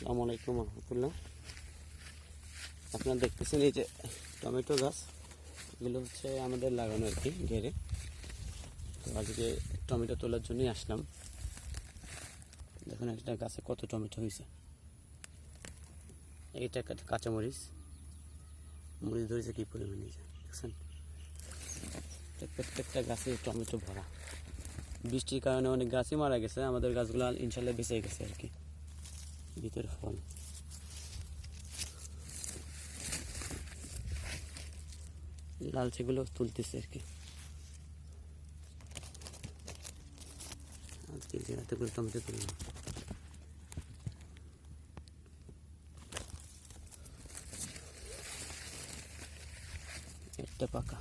আসসালামু আলাইকুম রহমতুল্লাহ। আপনারা দেখতেছেন এই যে টমেটো গাছ এগুলো হচ্ছে আমাদের লাগানো আর কি ঘেরে। তো আজকে টমেটো তোলার জন্যই আসলাম। দেখুন একটা গাছে কত টমেটো হয়েছে। এইটা একটা কাঁচামরিচ। মরিচ ধরেছে কী পরিমাণে যে, দেখছেন? প্রত্যেকটা গাছে টমেটো ভরা। বৃষ্টির কারণে অনেক গাছই মারা গেছে আমাদের গাছগুলো ইনশাল্লাহ বেঁচে গেছে আর কি। লালচেগুলো তুলতেছে আর কি আজকে যে এতগুলো টমেটো তুললাম একটা পাকা